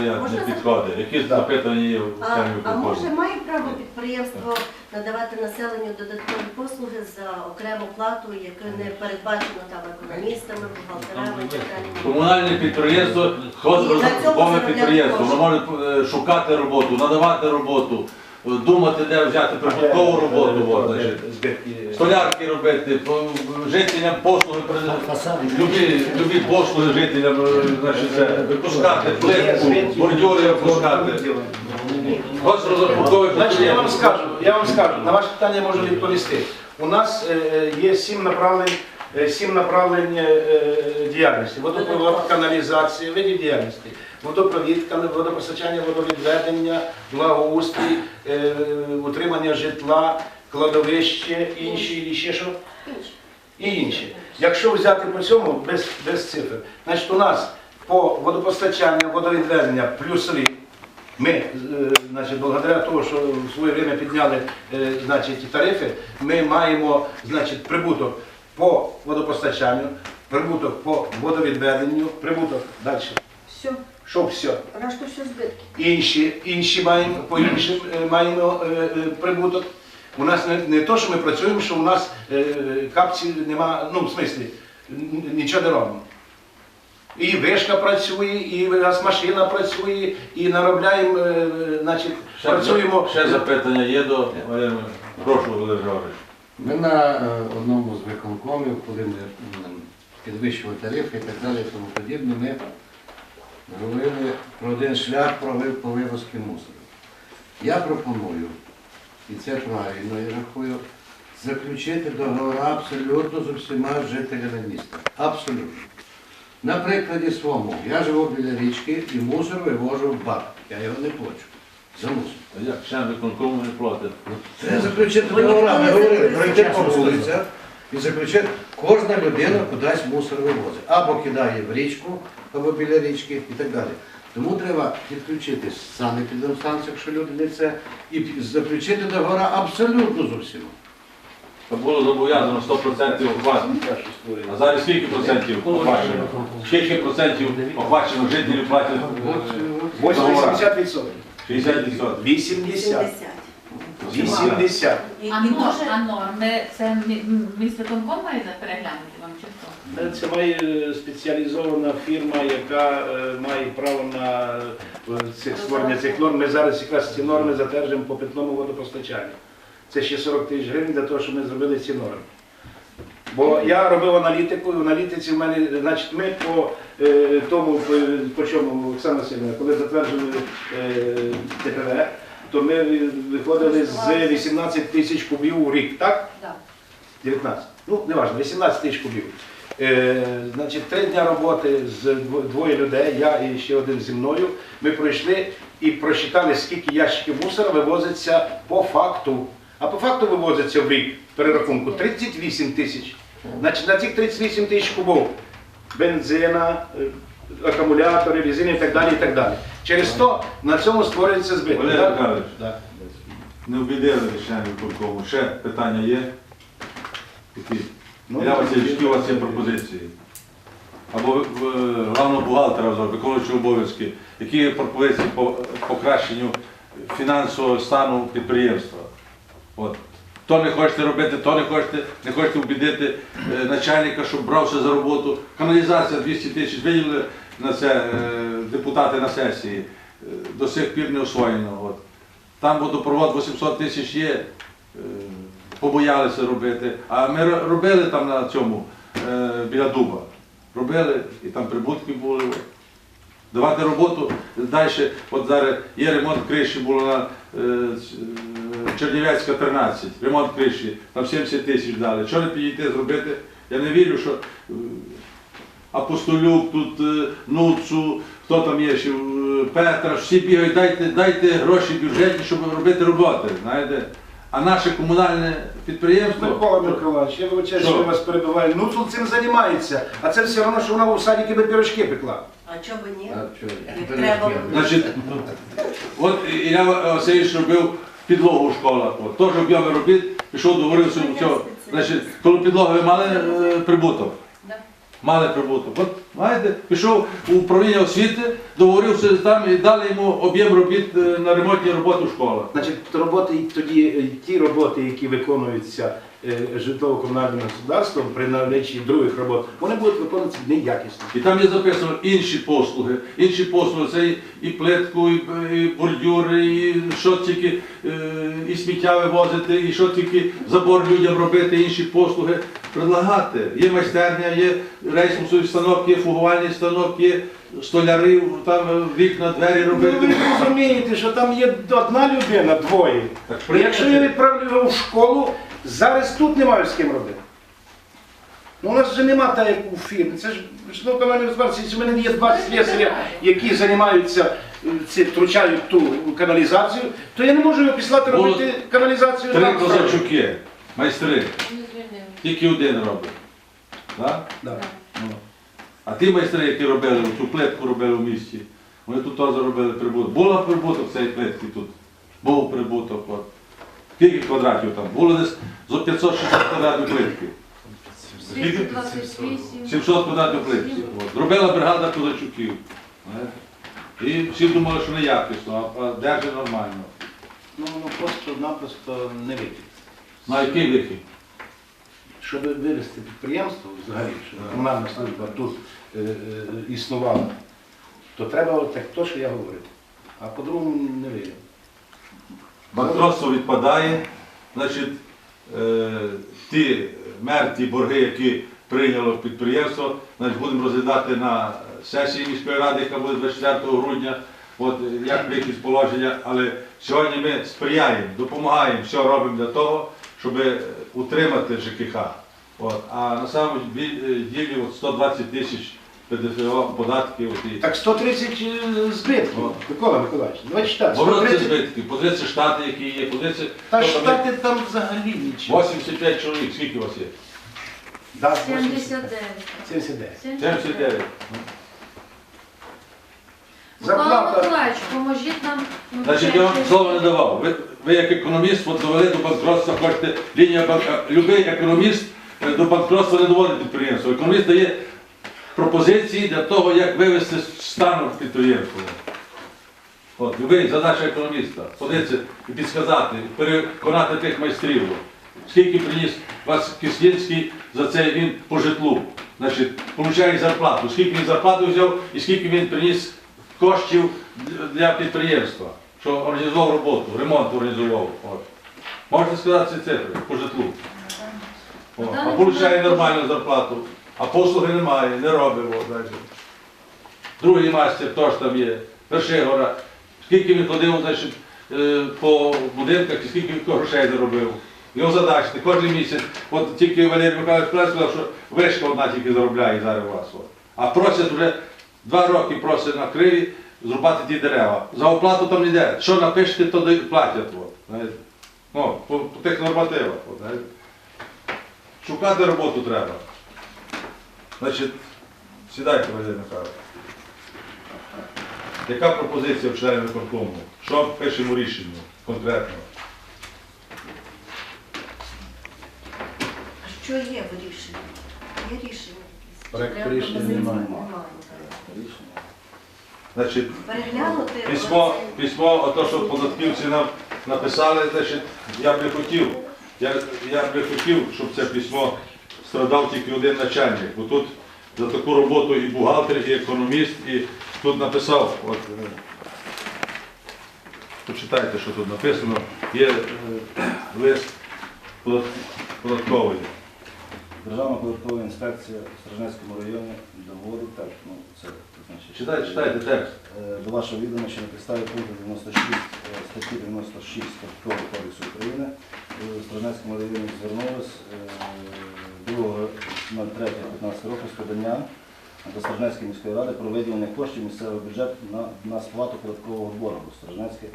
не Можна підходить. Які запитання є в А, цьому а може має право підприємство надавати населенню додаткові послуги за окрему плату, яку не передбачено там економістами, бухгалтерами і так далі? Комунальне підприємство, І на цьому розрахункове заробляти підприємство. Воно може е, шукати роботу, надавати роботу, е, думати, де взяти прибуткову роботу. от, значить. Збитки. Столярки робити, по- жителям послуги при- любі, любі послуги жителям, е, значить, це, випускати плитку, бордюри випускати. Ось розрахункове Значить, я вам скажу, я вам скажу, на ваше питання я можу відповісти. У нас е, е, є сім направлень, е, сім направлень е, е, діяльності. Водопровод, каналізація, видів діяльності. Водопровід, кан- водопостачання, водовідведення, благоустрій, е, утримання житла, кладовище, інші, і ще що? і інші. Якщо взяти по цьому без, без цифр, значить у нас по водопостачанню, водовідведення плюсові. Ми, е, значить, благодаря того, що в своє время підняли е, значить, тарифи, ми маємо значить, прибуток по водопостачанню, прибуток по водовідведенню, прибуток далі. Все, Що все? решту все збитки. Інші, інші маємо, по іншим е, маємо прибуток. У нас не, не то, що ми працюємо, що у нас е, капці нема, ну в смислі, нічого не робимо. І вишка працює, і газмашина працює, і наробляємо, е, значить, Ще, працюємо. ще запитання є до Валерія? Прошу, Валерій Григорович. Ми на е, одному з виконкомів, коли ми м, підвищували тарифи і так далі, і тому подібне, ми говорили про один шлях провив по вивозки мусору. Я пропоную, і це правильно, я рахую, заключити договори абсолютно з усіма жителями міста. Абсолютно. На прикладі своєму, я живу біля річки і мусор вивожу в бак. Я його не плачу. За мусор. А Як член виконкому не платить? Це заключити договора. Ми не говорили, пройти по вулицях і заключити, кожна людина кудись мусор вивозить. Або кидає в річку, або біля річки і так далі. Тому треба підключити санепідемстанцію, якщо люди не це, і заключити договори абсолютно з усіма. Це було зобов'язано 100% охвачено. А зараз скільки процентів охвачено? Скільки процентів охвачено жителів платять? е, 80%. 60%. 80. 80. 80. І, і А, нор- може, а норми це мі- м- має переглянути вам чи хто? Це має е, спеціалізована фірма, яка е, має право на е, цих створення цих норм. Ми зараз якраз ці норми затверджуємо по питному водопостачанню. Це ще 40 тисяч гривень для того, щоб ми зробили ці норми. Бо я робив аналітику, і в аналітиці в мене, значить, ми по е, тому, по, по чому Оксана Васильівна, коли затверджували е, ТПВ, то ми виходили з 18 тисяч кубів у рік, так? да. 19. Ну, не важливо, 18 тисяч кубів. Е, значить, три дня роботи з двоє людей, я і ще один зі мною. Ми пройшли і просчитали, скільки ящиків мусора вивозиться по факту. А по факту вивозиться в рік перерахунку 38 тисяч. Значить, на цих 38 тисяч кубів бензина, е, акумулятори, резини і так далі. і так далі. Через то на цьому створюється збиток. Валерій так? Михайлович. Да. Не обідали члени виконкому. Ще питання є? Які? Ну, Васильович, які у вас є пропозиції? Або ви- в- главного бухгалтера, виконуючого обов'язки, які є пропозиції по покращенню фінансового стану підприємства? От. То не хочете робити, то не хочете, не хочете обідити е, начальника, щоб брався за роботу. Каналізація 200 тисяч виділили на це е, депутати на сесії. Е, До сих пір не освоєно. От. Там водопровод 800 тисяч є, е, побоялися робити. А ми робили там на цьому е, біля дуба. Робили, і там прибутки були. Давати роботу далі. От зараз є ремонт криші, було на Чернівецька 13, ремонт криші, там 70 тисяч дали. Що не підійти зробити? Я не вірю, що Апостолюк, тут е, Нуцу, хто там є ще, е, Петра, всі бігають, дайте, дайте гроші бюджетні, щоб робити роботи. Знаєте? А наше комунальне підприємство. Микола Миколаївич, я вибачаю, що Що? я вас перебиваю. Ну тут цим займається. А це все одно, що вона у садіки би пірожки пекла. А чого ні? А треба. Значить, от Ілля Васильович робив підлогу в школах. Теж об'єми робіт, пішов договорився цього. Значить, коли підлоги ви мали е, прибуток? Мали прибуток. От Знаєте, пішов у управління освіти, договорився там і дали йому об'єм робіт е, на ремонтні роботи в школах. Значить, роботи тоді е, ті роботи, які виконуються житлово-комунальним господарством при наличі других робот, вони будуть виконуватися неякісно. І там є записано інші послуги. Інші послуги це і, плитку, і, бордюри, і що тільки е, і сміття вивозити, і що тільки забор людям робити, інші послуги предлагати. Є майстерня, є рейсовий станок, є фугувальний станок, є столяри, там е, вікна, двері Ну, ви розумієте, що там є одна людина, двоє. Так І Якщо я відправлю його в школу, зараз тут немає з ким робити. Ну, у нас вже нема так, як у фірмі. Це ж житлово-комунальне господарство, якщо в мене є два слесаря, які займаються, е, ці, втручають ту каналізацію, то я не можу його післати Було робити каналізацію. Три козачуки, майстри, тільки один робить. Да? Да. А ті майстри, які робили, цю плитку робили в місті, вони тут теж робили прибуток. Була прибуток цієї плитки тут. Був прибуток. От. Скільки квадратів там? Було десь зо 560 квадратів плитки. 700 квадратів плитки. От. Зробила бригада козачуків. І всі думали, що не якісно, а а нормально. Ну, воно просто-напросто не вийде. На який вихід? Щоб вивести підприємство взагалі, щоб комунальна служба тут е, е, існувала, то треба так то, що я говорив. А по-другому не вийде. Банкротство відпадає, значить, е, ті мертві борги, які прийняло підприємство, значить, будемо розглядати на сесії міської ради, яка буде 24 грудня, от, як з положення, але сьогодні ми сприяємо, допомагаємо, все робимо для того, щоб е, утримати ЖКХ. От, а на самому е, ділі от 120 тисяч ПДФО, податків. От, і... Так 130 е, збитків, Микола Миколаївич, давайте читати. Воно це 130. збитки, подивіться штати, які є, подивіться. Та там є. штати там взагалі нічого. 85 чоловік, скільки у вас є? Да, 79. 79. 79. Микола Зарплата. Миколаївич, поможіть нам. ну, Значить, я вам слова не давав. Ви, ви як економіст от довели до банкротства, хочете, лінія банк... Любий економіст до банкротства не доводить підприємство. Економіст дає пропозиції для того, як вивести з стану підприємство. От, любий задача економіста. Подивитися і підсказати, переконати тих майстрів. Скільки приніс вас Кислінський за це він по житлу. Значить, получає зарплату. Скільки він зарплату взяв і скільки він приніс коштів для- підприємства, що організував роботу, ремонт організував. От. Можете сказати ці цифри по житлу. О, а получає нормальну зарплату, а послуги немає, не робить. О. Другий мастер теж там є, Першигора. Скільки він ходив значить, е, по будинках і скільки він грошей заробив. Його задачі, кожен місяць. От тільки Валерій Михайлович Прес сказав, що вишка одна тільки заробляє зараз у вас. А просять вже два роки просять на криві зрубати ті дерева. За оплату там не йде. Що напишете, то платять. От. Ну, по, по тих нормативах. От. Шукати роботу треба. Значить, сідайте, Валерій Михайлович. Яка пропозиція в членів виконкому? Що пишемо рішення конкретно? А що є в рішенні? Є рішення? Проект рішення пропозиції? немає. Значить, Переглянути письмо, письмо, ото, що податківці нам написали, значить, я б не хотів, я, я б не хотів, щоб це письмо страдав тільки один начальник, бо тут за таку роботу і бухгалтер, і економіст, і тут написав, от, е, почитайте, що тут написано, є е, лист подат- податковий. Державна податкова інспекція в Сторожнецькому районі доводить так, ну це значить. Читайте, читайте текст. Е, До вашого відома, що на підставі пункту 96 е, статті 96 Податкового кодексу України в Сторожнецькому районі звернулось е, 2.03.15 року з поданням до Сторожнецької міської ради про виділення коштів місцевого бюджету на, на сплату податкового боргу Сторожнецьке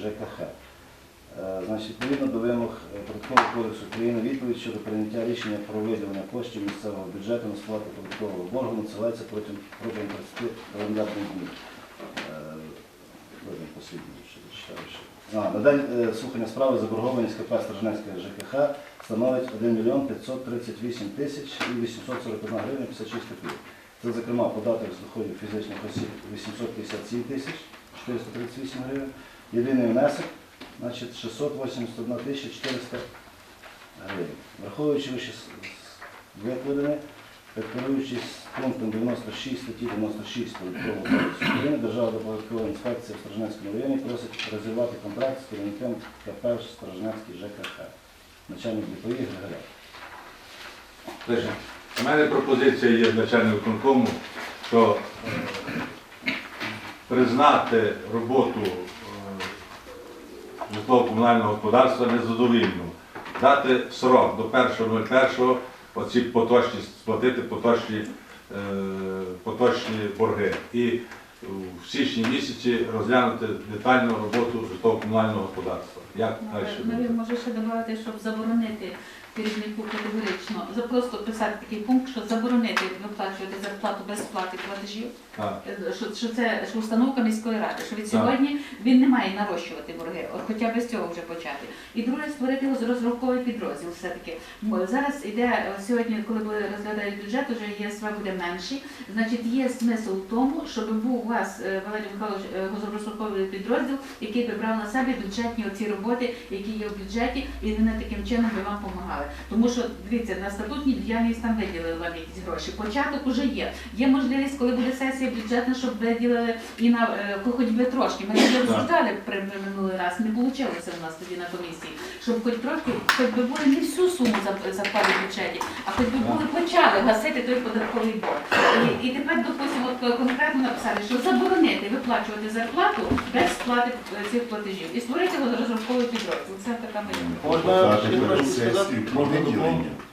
ЖКХ. Е, Значить, відповідно до вимог Податкового кодексу України відповідь щодо прийняття рішення про виділення коштів місцевого бюджету на сплату податкового боргу надсилається протягом, протягом 30 календарних днів. Видно зачитаю ще. А, на день е, слухання справи заборгованість КП Стражнецьке ЖКХ становить 1 мільйон 538 тисяч і 841 гривня 56 копійок. Це, зокрема, податок з доходів фізичних осіб 857 тисяч 438 гривень. Єдиний внесок, значить 681 тисяча 400 гривень. Враховуючи вище викладене, керуючись пунктом 96 статті 96 Податкового кодексу України, Державна в Сторожнецькому районі просить розірвати контракт з керівником КП Сторожнецький ЖКХ, начальник ДПІ Григоряк. Лише, У мене пропозиція є для членів виконкому, що е, признати роботу е, житлово-комунального господарства незадовільну, дати срок до 1.01 оці поточні сплатити поточні, е, поточні борги. І в січні місяці розглянути детальну роботу житлово-комунального господарства. Як далі? Ми буде? може ще додати, щоб заборонити керівнику категорично, просто писати такий пункт, що заборонити виплачувати зарплату без сплати платежів. Е, Що, що це що установка міської ради, що від сьогодні він не має нарощувати борги, от хоча б з цього вже почати. І друге, створити його з розрахунковий підрозділ все-таки. Зараз іде е, сьогодні, коли буде розглядають бюджет, вже ЄСВ буде менший. Значить, є смисл в тому, щоб був у вас е, Валерій Михайлович розрахунковий підрозділ, який би брав на себе бюджетні оці роботи, які є в бюджеті, і вони таким чином би вам допомагали. Тому що дивіться, на статутній діяльність там виділили вам якісь гроші. Початок уже є. Є можливість, коли буде сесія бюджетна, щоб виділили і на е, хоч би трошки. Ми вже обсуждали при при минулий раз, не вийшло у нас тоді на комісії, щоб хоч трошки, хоч би були не всю суму за- запали в бюджеті, а хоч би були почали гасити той податковий борг. І, і тепер, допустимо, от конкретно написати, що заборонити виплачувати зарплату без сплати е, цих платежів і створити розрахунковий підрозділ. Це така моя. Можна ще Перед сказати? Сесією про виділення